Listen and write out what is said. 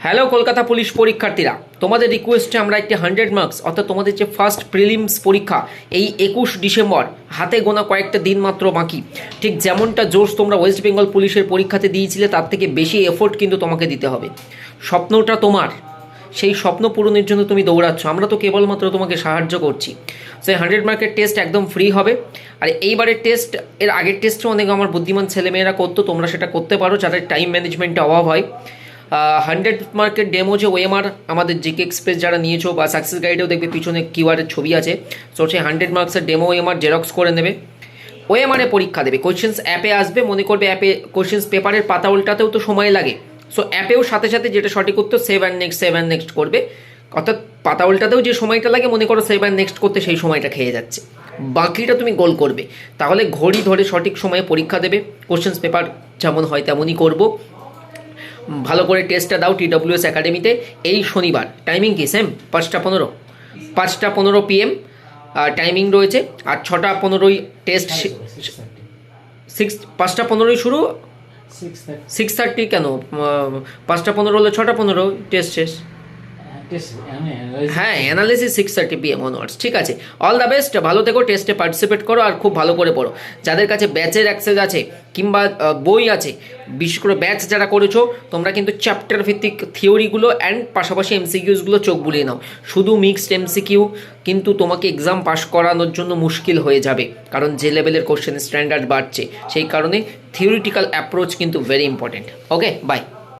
Hello Kolkata police পরীক্ষার্থীরা। তোমাদের রিকোয়েস্টে আমরা একটি হান্ড্রেড মার্কস অর্থাৎ তোমাদের যে ফার্স্ট প্রিলিমস পরীক্ষা, এই একুশ ডিসেম্বর, হাতে গোনা কয়েকটা দিন মাত্র বাকি। ঠিক যেমনটা জোশ তোমরা ওয়েস্ট বেঙ্গল পুলিশের পরীক্ষাতে দিয়েছিলে, তার থেকে বেশি এফোর্ট কিন্তু তোমাকে দিতে হবে। স্বপ্নটা তোমার। সেই স্বপ্ন পূরণের জন্য তুমি দৌড়াচ্ছ। আমরা তো কেবলমাত্র তোমাকে সাহায্য করছি। সেই হান্ড্রেড মার্কের টেস্ট একদম ফ্রি হবে। আর এইবারের টেস্ট এর আগের টেস্টে অনেক আমার বুদ্ধিমান ছেলেমেয়েরা করতো, তোমরা সেটা করতে পারো, যাদের টাইম ম্যানেজমেন্টে অভাব হয়। হান্ড্রেড মার্কের ডেমো যে ওএমআর আমাদের জিকে এক্সপ্রেস যারা নিয়েছো বা সাকসেস গাইডেও দেখবে, পিছনে কিওয়ার্ডের ছবি আছে। সো সেই হান্ড্রেড মার্কসের ডেমো ওএমআর জেরক্স করে নেবে। ওএমআরে পরীক্ষা দেবে। কোয়েশ্চেন্স অ্যাপে আসবে, মনে করবে অ্যাপে কোয়েশ্চেন্স পেপারের পাতা উল্টাতেও তো সময় লাগে। সো অ্যাপেও সাথে সাথে যেটা সঠিক উত্তর save and next save and next করবে। অর্থাৎ পাতা উল্টাতেও যে সময়টা লাগে, মনে করো সেভ অ্যান্ড নেক্সট করতে সেই সময়টা খেয়ে যাচ্ছে। বাকিটা তুমি গোল করবে। তাহলে ঘড়ি ধরে সঠিক সময়ে পরীক্ষা দেবে। কোশ্চেন্স পেপার যেমন হয় তেমনই করব। ভালো করে টেস্টটা দাও টিডব্লিউএস একাডেমিতে এই শনিবার টাইমিং কি সেম পাঁচটা পনেরো। পাঁচটা পনেরো পিএম টাইমিং রয়েছে। আর ছটা পনেরোই টেস্ট সিক্স পাঁচটা পনেরোই শুরু? সিক্স থার্টি কেন? পাঁচটা পনেরো হলে ছটা পনেরো টেস্ট শেষ। হ্যাঁ analysis six thirty PM onwards ঠিক আছে? অল দ্য বেস্ট ভালো থেকো টেস্টে পার্টিসিপেট করো আর খুব ভালো করে পড়ো। যাদের কাছে ব্যাচের অ্যাক্সেস আছে কিংবা বই আছে বিশেষ করে ব্যাচ যারা করেছ তোমরা কিন্তু চ্যাপ্টার ভিত্তিক থিওরিগুলো অ্যান্ড পাশাপাশি এমসিকিউসগুলো চোখ বুলিয়ে নাও। শুধু মিক্সড এমসিকিউ কিন্তু তোমাকে এক্সাম পাস করানোর জন্য মুশকিল হয়ে যাবে। কারণ যে লেভেলের কোশ্চেন স্ট্যান্ডার্ড বাড়ছে সেই কারণে থিওরিটিক্যাল অ্যাপ্রোচ কিন্তু ভেরি ইম্পর্টেন্ট ওকে বাই